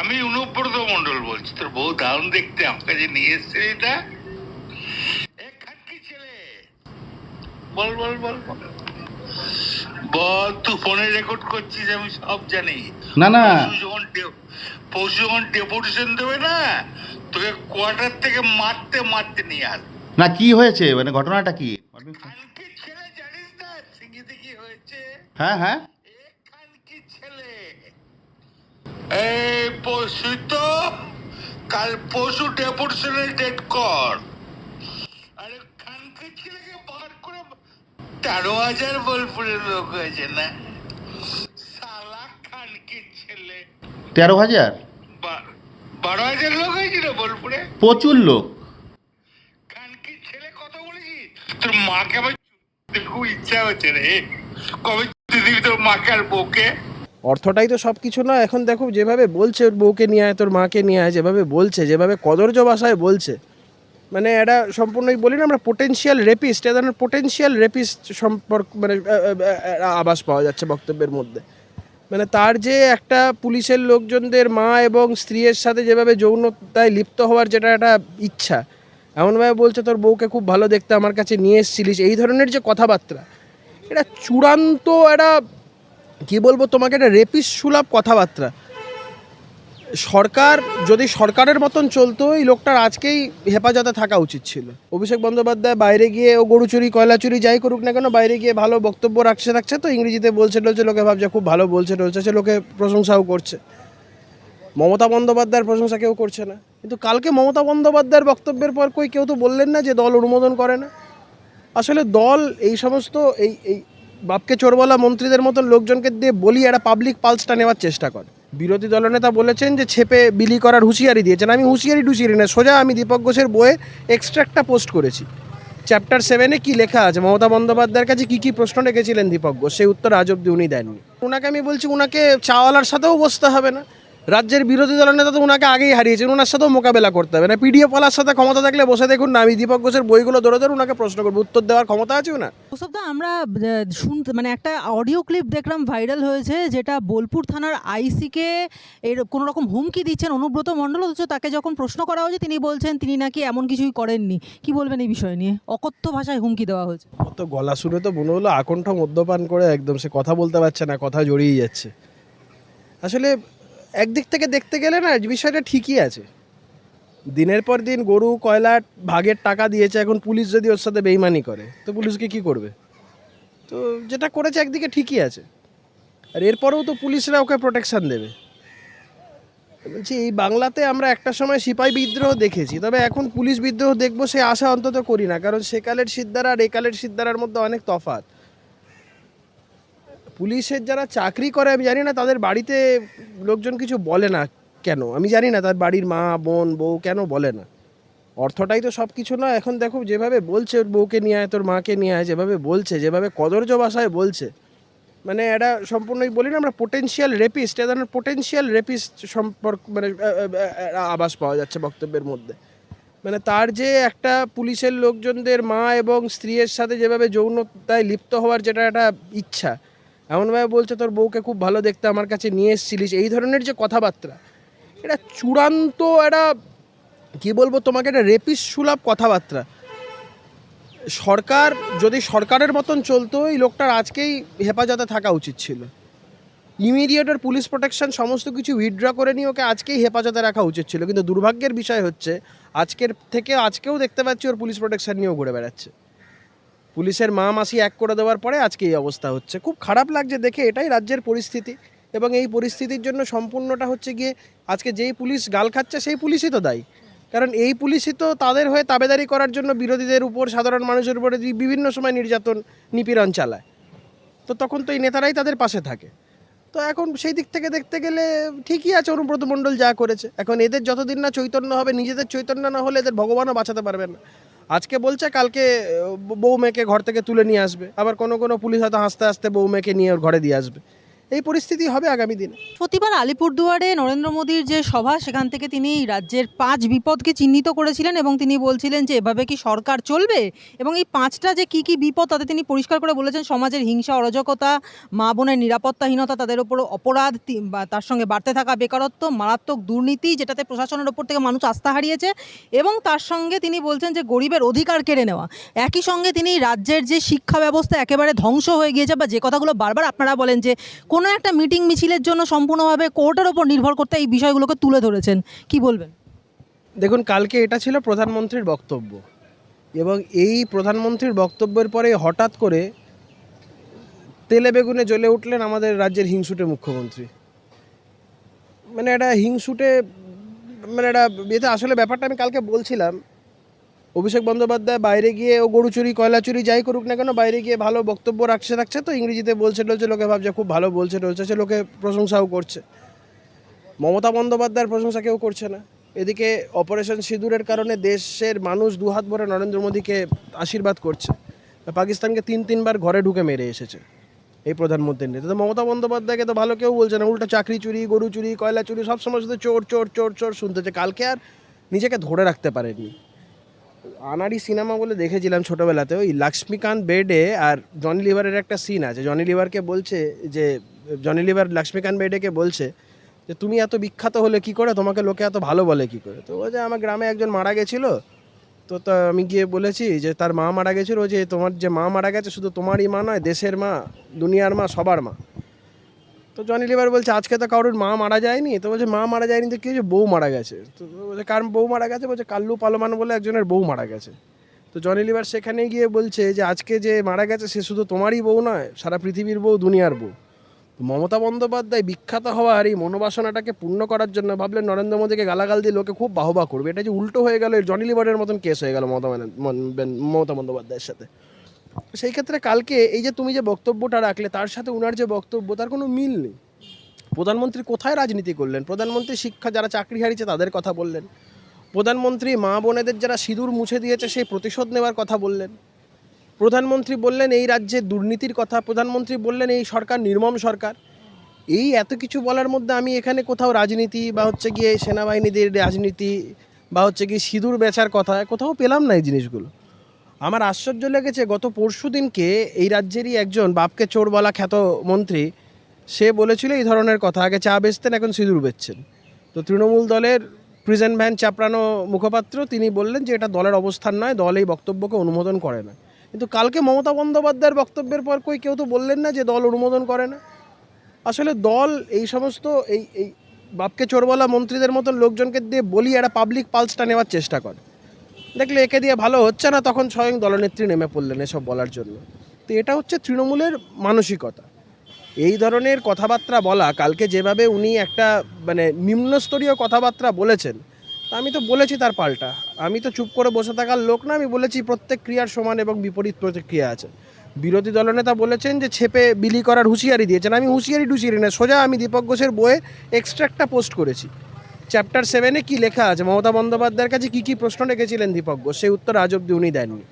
আমি অনুব্রত মন্ডল বলছি তোর বউ দারুণ দেখতে আমার কাছে নিয়ে এসছে এটা। ছেলে। বল বল বল বল। তুই ফোনে রেকর্ড করছিস আমি সব জানি। না না। যখন পরশু যখন ডেপুটেশন দেবে না তোকে কোয়ার্টার থেকে মারতে মারতে নিয়ে আস। না কি হয়েছে? মানে ঘটনাটা কি? ছেলে জানিস না? হয়েছে। হ্যাঁ হ্যাঁ এখান কি ছেলে এই তো কাল পরশু ডেপুটেশনে ডেট কর। আরে খানকি ছেলেকে বার করে তেরো হাজার বোলপুরের লোক হয়েছে না? সালা খানকি ছেলে। তেরো হাজার? বারো হাজার লোক হয়েছিল বোলপুরে? প্রচুর লোক। খানকি ছেলে কথা বলেছিস তোর মাকে আমার খুব ইচ্ছা হচ্ছে রে। কবে দিবি তোর মাকে আর বউকে? অর্থটাই তো সব কিছু না এখন দেখো যেভাবে বলছে ওর বউকে নিয়ে আয় তোর মাকে নিয়ে আয় যেভাবে বলছে, যেভাবে কদর্য ভাষায় বলছে। মানে এটা সম্পূর্ণই বলি না, আমরা পোটেনশিয়াল রেপিস্ট এ ধরনের পোটেনশিয়াল রেপিস্ট সম্পর্ক মানে আভাস পাওয়া যাচ্ছে বক্তব্যের মধ্যে। মানে তার যে একটা পুলিশের লোকজনদের মা এবং স্ত্রীর সাথে যেভাবে যৌনতায় লিপ্ত হওয়ার যেটা একটা ইচ্ছা, এমনভাবে বলছে, তোর বউকে খুব ভালো দেখতে, আমার কাছে নিয়ে এসেছিলিস। এই ধরনের যে কথাবার্তা, এটা চূড়ান্ত একটা কি বলব তোমাকে? একটা রেপিস সুলভ কথাবার্তা। সরকার, যদি সরকারের মতন চলতো, এই লোকটার আজকেই হেফাজতে থাকা উচিত ছিল। অভিষেক বন্দ্যোপাধ্যায় বাইরে গিয়ে ও গরু চুরি, কয়লা চুরি যাই করুক না কেন, বাইরে গিয়ে ভালো বক্তব্য রাখছে রাখছে তো, ইংরেজিতে বলছে টলছে লোকে ভাবছে খুব ভালো বলছে টলছে সে লোকে প্রশংসাও করছে। মমতা বন্দ্যোপাধ্যায়ের প্রশংসা কেউ করছে না। কিন্তু কালকে মমতা বন্দ্যোপাধ্যায়ের বক্তব্যের পর কই কেউ তো বললেন না যে দল অনুমোদন করে না? আসলে দল এই সমস্ত, এই এই বাপকে চোরবলা মন্ত্রীদের মতন লোকজনকে দিয়ে বলি একটা পাবলিক পালসটা নেওয়ার চেষ্টা কর। বিরোধী দলনেতা বলেছেন যে ছেপে বিলি করার হুঁশিয়ারি দিয়েছেন। আমি হুঁশিয়ারি টুশিয়ারি না সোজা আমি দীপক ঘোষের বইয়ে এক্সট্রাক্টটা পোস্ট করেছি। চ্যাপ্টার সেভেনে কি লেখা আছে? মমতা বন্দ্যোপাধ্যায়ের কাছে কী কী প্রশ্ন রেখেছিলেন দীপক ঘোষ? সেই উত্তর আজ অব্দি উনি দেননি। ওনাকে আমি বলছি ওনাকে চাওয়ালার সাথেও বসতে হবে না। রাজ্যের বিরোধী দলের নেতা তো ওনাকে আগেই হারিয়েছেন ওনার সাথেও মোকাবেলা করতে হবে। না পিডিএফ ওয়ালার সাথে ক্ষমতা থাকলে বসে দেখুন না আমি দীপক ঘোষের বইগুলো ধরে ধরে ওনাকে প্রশ্ন করব উত্তর দেওয়ার ক্ষমতা আছে না ওসব তো আমরা শুনতে মানে একটা অডিও ক্লিপ দেখলাম ভাইরাল হয়েছে যেটা বোলপুর থানার আইসিকে এর কোনো রকম হুমকি দিচ্ছেন অনুব্রত মণ্ডল অথচ তাকে যখন প্রশ্ন করা হয়েছে তিনি বলছেন তিনি নাকি এমন কিছুই করেননি। কি বলবেন এই বিষয় নিয়ে? অকথ্য ভাষায় হুমকি দেওয়া হয়েছে। তো গলা শুনে তো মনে হলো আকণ্ঠ মদ্যপান করে একদম সে কথা বলতে পারছে না কথা জড়িয়ে যাচ্ছে। আসলে একদিক থেকে দেখতে গেলে না বিষয়টা ঠিকই আছে। দিনের পর দিন গরু, কয়লা, ভাগের টাকা দিয়েছে, এখন পুলিশ যদি ওর সাথে বেইমানি করে, তো পুলিশকে কি করবে? তো যেটা করেছে একদিকে ঠিকই আছে। আর এরপরেও তো পুলিশরা ওকে প্রোটেকশান দেবে। বলছি, এই বাংলাতে আমরা একটা সময় সিপাই বিদ্রোহ দেখেছি, তবে এখন পুলিশ বিদ্রোহ দেখব সে আশা অন্তত করি না, কারণ সেকালের সিদ্ধারা আর একালের সিদ্ধারার মধ্যে অনেক তফাৎ। পুলিশের যারা চাকরি করে, আমি জানি না তাদের বাড়িতে লোকজন কিছু বলে না কেন? আমি জানি না তার বাড়ির মা, বোন, বউ কেন বলে না। অর্থটাই তো সব কিছু না এখন দেখো যেভাবে বলছে ওর বউকে নিয়ে আয় তোর মাকে নিয়ে আয় যেভাবে বলছে, যেভাবে কদর্য ভাষায় বলছে। মানে এটা সম্পূর্ণই বলি না আমরা পোটেনশিয়াল রেপিস্ট এ ধরনের পোটেনশিয়াল রেপিস্ট সম্পর্ক মানে আভাস পাওয়া যাচ্ছে বক্তব্যের মধ্যে। মানে তার যে একটা পুলিশের লোকজনদের মা এবং স্ত্রীর সাথে যেভাবে যৌনতায় লিপ্ত হওয়ার যেটা একটা ইচ্ছা এমনভাবে বলছে, তোর বউকে খুব ভালো দেখতে আমার কাছে নিয়ে এসেছিলিস। এই ধরনের যে কথাবার্তা, এটা চূড়ান্ত একটা, কি বলব তোমাকে, একটা রেপিস সুলভ কথাবার্তা। সরকার, যদি সরকারের মতন চলতো, এই লোকটার আজকেই হেফাজতে থাকা উচিত ছিল। ইমিডিয়েট ওর পুলিশ প্রোটেকশন সমস্ত কিছু উইথড্র করে নিয়ে ওকে আজকেই হেফাজতে রাখা উচিত ছিল। কিন্তু দুর্ভাগ্যের বিষয় হচ্ছে, আজকের থেকে আজকেও দেখতে পাচ্ছি ওর পুলিশ প্রোটেকশন নিয়েও ঘুরে বেড়াচ্ছে। পুলিশের মা মাসি এক করে দেওয়ার পরে আজকে এই অবস্থা হচ্ছে। খুব খারাপ লাগছে দেখে, এটাই রাজ্যের পরিস্থিতি। এবং এই পরিস্থিতির জন্য সম্পূর্ণটা হচ্ছে গিয়ে আজকে যেই পুলিশ গাল খাচ্ছে, সেই পুলিশই তো দায়ী। কারণ এই পুলিশই তো তাদের হয়ে তাবেদারি করার জন্য বিরোধীদের উপর, সাধারণ মানুষের উপরে বিভিন্ন সময় নির্যাতন, নিপীড়ন চালায়, তো তখন তো এই নেতারাই তাদের পাশে থাকে। তো এখন সেই দিক থেকে দেখতে গেলে ঠিকই আছে অনুব্রত মণ্ডল যা করেছে। এখন এদের যতদিন না চৈতন্য হবে, নিজেদের চৈতন্য না হলে এদের ভগবানও বাঁচাতে পারবে না। আজকে বলছে, কালকে বউ মেয়েকে ঘর থেকে তুলে নিয়ে আসবে। আবার কোনো কোনো পুলিশ হয়তো হাসতে হাসতে বউ মেয়েকে নিয়ে ওর ঘরে দিয়ে আসবে। এই পরিস্থিতি হবে আগামী দিনে। প্রতিবার আলিপুরদুয়ারে নরেন্দ্র মোদীর যে সভা, সেখান থেকে তিনি রাজ্যের পাঁচ বিপদকে চিহ্নিত করেছিলেন এবং তিনি বলছিলেন যে, এভাবে কি সরকার চলবে? এবং এই পাঁচটা যে কি কি বিপদ, তাতে তিনি পরিষ্কার করে বলেছেন, সমাজের হিংসা, অরাজকতা, মা বোনের নিরাপত্তাহীনতা, তাদের ওপর অপরাধ বা তার সঙ্গে বাড়তে থাকা বেকারত্ব, মারাত্মক দুর্নীতি, যেটাতে প্রশাসনের ওপর থেকে মানুষ আস্থা হারিয়েছে এবং তার সঙ্গে তিনি বলছেন যে, গরিবের অধিকার কেড়ে নেওয়া। একই সঙ্গে তিনি রাজ্যের যে শিক্ষা ব্যবস্থা একেবারে ধ্বংস হয়ে গিয়েছে বা যে কথাগুলো বারবার আপনারা বলেন যে, কোনো একটা মিটিং মিছিলের জন্য সম্পূর্ণভাবে কোর্টের ওপর নির্ভর করতে এই বিষয়গুলোকে তুলে ধরেছেন। কি বলবেন? দেখুন, কালকে এটা ছিল প্রধানমন্ত্রীর বক্তব্য এবং এই প্রধানমন্ত্রীর বক্তব্যের পরে হঠাৎ করে তেলে বেগুনে জ্বলে উঠলেন আমাদের রাজ্যের হিংসুটে মুখ্যমন্ত্রী। মানে এটা হিংসুটে মানে এটা এতে আসলে ব্যাপারটা আমি কালকে বলছিলাম অভিষেক বন্দ্যোপাধ্যায় বাইরে গিয়ে ও গরু চুরি, কয়লা চুরি যাই করুক না কেন, বাইরে গিয়ে ভালো বক্তব্য রাখছে রাখছে তো ইংরেজিতে বলছে টলছে লোকে ভাবছে খুব ভালো বলছে টলছে সে লোকে প্রশংসাও করছে। মমতা বন্দ্যোপাধ্যায়ের প্রশংসা কেউ করছে না। এদিকে অপারেশন সিঁদুরের কারণে দেশের মানুষ দুহাত ভরে নরেন্দ্র মোদীকে আশীর্বাদ করছে। পাকিস্তানকে তিন, তিনবার ঘরে ঢুকে মেরে এসেছে এই প্রধানমন্ত্রীর নেতা। তো মমতা বন্দ্যোপাধ্যায়কে তো ভালো কেউ বলছে না, উল্টো চাকরি চুরি, গরু চুরি, কয়লা চুরি সব সময় শুধু চোর চোর চোর চোর শুনতেছে। কালকে আর নিজেকে ধরে রাখতে পারেনি। আনাড়ি সিনেমা বলে দেখেছিলাম ছোটোবেলাতে, ওই লক্ষ্মীকান্ত বেডে আর জনি লিভারের একটা সিন আছে। জনি লিভারকে বলছে যে, জনি লিভার লক্ষ্মীকান্ত বেডেকে বলছে যে, তুমি এত বিখ্যাত হলে কি করে? তোমাকে লোকে এত ভালো বলে কি করে? তো ও যে আমার গ্রামে একজন মারা গেছিল, তো তা আমি গিয়ে বলেছি যে, তার মা মারা গেছিল যে তোমার যে মা মারা গেছে, শুধু তোমারই মা নয়, দেশের মা, দুনিয়ার মা, সবার মা। তো জনি লিভার বলছে, আজকে তো কারোর মা মারা যায়নি। তো বলছে, মা মারা যায়নি তো কি হয়েছে? বউ মারা গেছে। তো বলছে, কার বউ মারা গেছে? বলছে, কাল্লু পালমান বলে একজনের বউ মারা গেছে। তো জনি লিভার সেখানে গিয়ে বলছে যে, আজকে যে মারা গেছে, সে শুধু তোমারই বউ নয়, সারা পৃথিবীর বউ, দুনিয়ার বউ। মমতা বন্দ্যোপাধ্যায় বিখ্যাত হওয়ার এই মনোবাসনাটাকে পূর্ণ করার জন্য ভাবলেন, নরেন্দ্র মোদীকে গালাগাল দিয়ে লোকে খুব বাহবা করবে। এটা যে উল্টো হয়ে গেল জনি লিভারের মতন কেস হয়ে গেল মমতা মমতা বন্দ্যোপাধ্যায়ের সাথে। সেই ক্ষেত্রে কালকে এই যে তুমি যে বক্তব্যটা রাখলে, তার সাথে উনার যে বক্তব্য, তার কোনো মিল নেই। প্রধানমন্ত্রী কোথায় রাজনীতি করলেন? প্রধানমন্ত্রী শিক্ষা, যারা চাকরি হারিয়েছে, তাদের কথা বললেন। প্রধানমন্ত্রী মা বোনেদের যারা সিঁদুর মুছে দিয়েছে, সেই প্রতিশোধ নেওয়ার কথা বললেন। প্রধানমন্ত্রী বললেন, এই রাজ্যে দুর্নীতির কথা। প্রধানমন্ত্রী বললেন, এই সরকার নির্মম সরকার। এই এত কিছু বলার মধ্যে আমি এখানে কোথাও রাজনীতি বা হচ্ছে গিয়ে সেনাবাহিনীদের রাজনীতি বা হচ্ছে গিয়ে সিঁদুর বেচার কথা, কোথাও পেলাম না এই জিনিসগুলো। আমার আশ্চর্য লেগেছে, গত পরশু দিনকে এই রাজ্যেরই একজন বাপকে চোর বলা খ্যাত মন্ত্রী, সে বলেছিল এই ধরনের কথা, আগে চা বেচতেন, এখন সিঁদুর বেচছেন। তো তৃণমূল দলের প্রিজেন্ট ভ্যান চাপড়ানো মুখপাত্র, তিনি বললেন যে এটা দলের অবস্থান নয়, দল এই বক্তব্যকে অনুমোদন করে না। কিন্তু কালকে মমতা বন্দ্যোপাধ্যায়ের বক্তব্যের পর কই কেউ তো বললেন না যে দল অনুমোদন করে না। আসলে দল এই সমস্ত এই এই বাপকে চোরবলা মন্ত্রীদের মতন লোকজনকে দিয়ে বলি একটা পাবলিক পালসটা নেওয়ার চেষ্টা করে। দেখলে একে দিয়ে ভালো হচ্ছে না, তখন স্বয়ং দলনেত্রী নেমে পড়লেন এসব বলার জন্য। তো এটা হচ্ছে তৃণমূলের মানসিকতা। এই ধরনের কথাবার্তা বলা, কালকে যেভাবে উনি একটা মানে নিম্নস্তরীয় কথাবার্তা বলেছেন, তা আমি তো বলেছি তার পাল্টা। আমি তো চুপ করে বসে থাকার লোক না, আমি বলেছি প্রত্যেক ক্রিয়ার সমান এবং বিপরীত প্রতিক্রিয়া আছে। বিরোধী দলনেতা বলেছেন যে ছেপে বিলি করার হুঁশিয়ারি দিয়েছেন। আমি হুঁশিয়ারি টুশিয়ারি না, সোজা আমি দীপক ঘোষের বইয়ে এক্সট্রাক্টটা পোস্ট করেছি। চ্যাপ্টার সেভেনে কি লেখা আছে? মমতা বন্দ্যোপাধ্যায়ের কাছে কী কী প্রশ্ন রেখেছিলেন দীপক ঘোষ? সেই উত্তর আজ অব্দি উনি দেননি।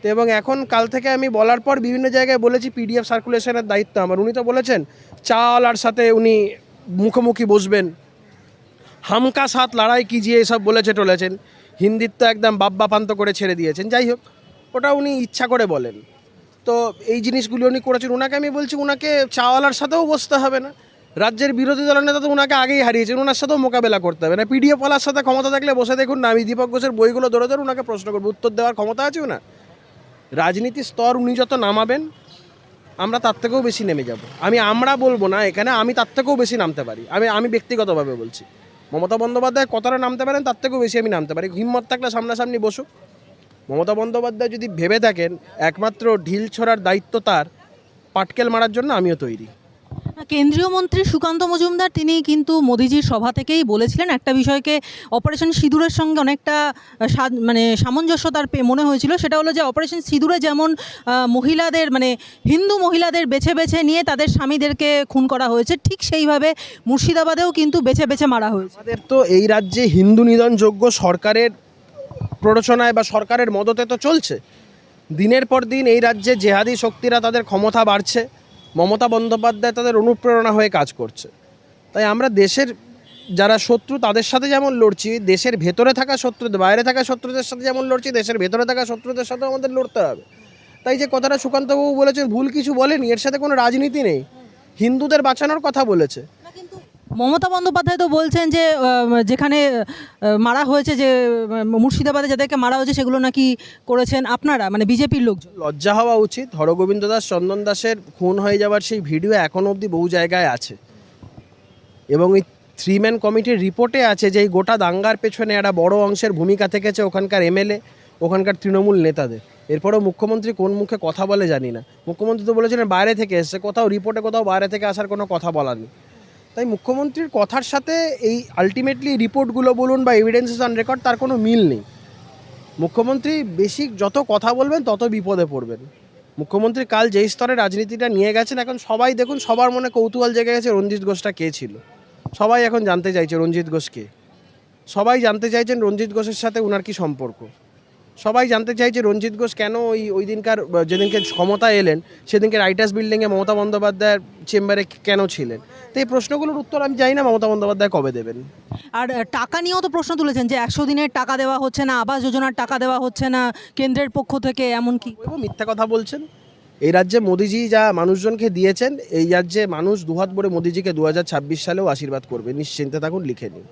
তো এবং এখন কাল থেকে আমি বলার পর বিভিন্ন জায়গায় বলেছি পিডিএফ সার্কুলেশনের দায়িত্ব আমার। উনি তো বলেছেন চাওয়ালার সাথে উনি মুখোমুখি বসবেন। হামকা সাত লড়াই কিজিয়ে এসব বলেছে টলেছেন। হিন্দির তো একদম বাব্বা পান্ত করে ছেড়ে দিয়েছেন। যাই হোক, ওটা উনি ইচ্ছা করে বলেন। তো এই জিনিসগুলি উনি করেছেন। ওনাকে আমি বলছি ওনাকে চাওয়ালার সাথেও বসতে হবে না। রাজ্যের বিরোধী দলের নেতা তো ওনাকে আগেই হারিয়েছেন ওনার সাথেও মোকাবেলা করতে হবে। না, পিডিএফ ওয়ালার সাথে ক্ষমতা থাকলে বসে দেখুন না, আমি দীপক ঘোষের বইগুলো ধরে ধরে ওনাকে প্রশ্ন করব, উত্তর দেওয়ার ক্ষমতা আছে না রাজনীতির স্তর উনি যত নামাবেন, আমরা তার থেকেও বেশি নেমে যাব। আমি, আমরা বলব না এখানে, আমি তার থেকেও বেশি নামতে পারি। আমি আমি ব্যক্তিগতভাবে বলছি। মমতা বন্দ্যোপাধ্যায় কতটা নামতে পারেন, তার থেকেও বেশি আমি নামতে পারি। হিম্মত থাকলে সামনাসামনি বসুক। মমতা বন্দ্যোপাধ্যায় যদি ভেবে থাকেন একমাত্র ঢিল ছড়ার দায়িত্ব তার, পাটকেল মারার জন্য আমিও তৈরি। কেন্দ্রীয় মন্ত্রী সুকান্ত মজুমদার, তিনি কিন্তু মোদিজির সভা থেকেই বলেছিলেন একটা বিষয়কে অপারেশন সিঁদুরের সঙ্গে অনেকটা মানে সামঞ্জস্য তার মনে হয়েছিল। সেটা হলো যে অপারেশন সিঁদুরে যেমন মহিলাদের মানে হিন্দু মহিলাদের বেছে বেছে নিয়ে তাদের স্বামীদেরকে খুন করা হয়েছে, ঠিক সেইভাবে মুর্শিদাবাদেও কিন্তু বেছে বেছে মারা হয়েছে। আমাদের তো এই রাজ্যে হিন্দু নিধনযোগ্য সরকারের প্ররোচনায় বা সরকারের মদতে তো চলছে। দিনের পর দিন এই রাজ্যে জেহাদি শক্তিরা তাদের ক্ষমতা বাড়ছে। মমতা বন্দ্যোপাধ্যায় তাদের অনুপ্রেরণা হয়ে কাজ করছে। তাই আমরা দেশের যারা শত্রু তাদের সাথে যেমন লড়ছি, দেশের ভেতরে থাকা শত্রুদের, বাইরে থাকা শত্রুদের সাথে যেমন লড়ছি, দেশের ভেতরে থাকা শত্রুদের সাথেও আমাদের লড়তে হবে। তাই যে কথাটা সুকান্তবাবু বলেছেন, ভুল কিছু বলেনি, এর সাথে কোনো রাজনীতি নেই। হিন্দুদের বাঁচানোর কথা বলেছে। মমতা বন্দ্যোপাধ্যায় তো বলছেন যে যেখানে মারা হয়েছে যে মুর্শিদাবাদে যাদেরকে মারা হয়েছে সেগুলো নাকি করেছেন আপনারা মানে বিজেপির লোকজন? লজ্জা হওয়া উচিত। হরগোবিন্দ দাস, চন্দন দাসের খুন হয়ে যাওয়ার সেই ভিডিও এখনও অবধি বহু জায়গায় আছে। এবং এই থ্রি ম্যান কমিটির রিপোর্টে আছে যে, এই গোটা দাঙ্গার পেছনে একটা বড় অংশের ভূমিকা থেকেছে ওখানকার এমএলএ, ওখানকার তৃণমূল নেতাদের। এরপরেও মুখ্যমন্ত্রী কোন মুখে কথা বলে জানি না। মুখ্যমন্ত্রী তো বলেছিলেন, বাইরে থেকে এসছে, কোথাও রিপোর্টে কোথাও বাইরে থেকে আসার কোনো কথা বলার নেই। তাই মুখ্যমন্ত্রীর কথার সাথে এই আলটিমেটলি রিপোর্টগুলো বলুন বা এভিডেন্সেস অন রেকর্ড তার কোনো মিল নেই। মুখ্যমন্ত্রী বেশি যত কথা বলবেন, তত বিপদে পড়বেন। মুখ্যমন্ত্রী কাল যেই স্তরে রাজনীতিটা নিয়ে গেছেন, এখন সবাই দেখুন, সবার মনে কৌতূহল জেগে গেছে, রঞ্জিত ঘোষটা কে ছিল? সবাই এখন জানতে চাইছে, রঞ্জিত ঘোষ কে? সবাই জানতে চাইছেন রঞ্জিত ঘোষের সাথে ওনার কি সম্পর্ক? সবাই জানতে চাইছে রঞ্জিত ঘোষ কেন ওই ওই দিনকার যেদিনকে ক্ষমতায় এলেন সেদিনকে রাইটার্স বিল্ডিংয়ে মমতা বন্দ্যোপাধ্যায়ের চেম্বারে কেন ছিলেন? তো এই প্রশ্নগুলোর উত্তর আমি জানি না মমতা বন্দ্যোপাধ্যায় কবে দেবেন? আর টাকা নিয়েও তো প্রশ্ন তুলেছেন যে একশো দিনের টাকা দেওয়া হচ্ছে না আবাস যোজনার টাকা দেওয়া হচ্ছে না কেন্দ্রের পক্ষ থেকে এমন কি? মিথ্যা কথা বলছেন। এই রাজ্যে মোদিজি যা মানুষজনকে দিয়েছেন এই রাজ্যে মানুষ দুহাত ভরে মোদিজিকে দু হাজার ছাব্বিশ সালেও আশীর্বাদ করবে নিশ্চিন্তে থাকুন লিখে নিন।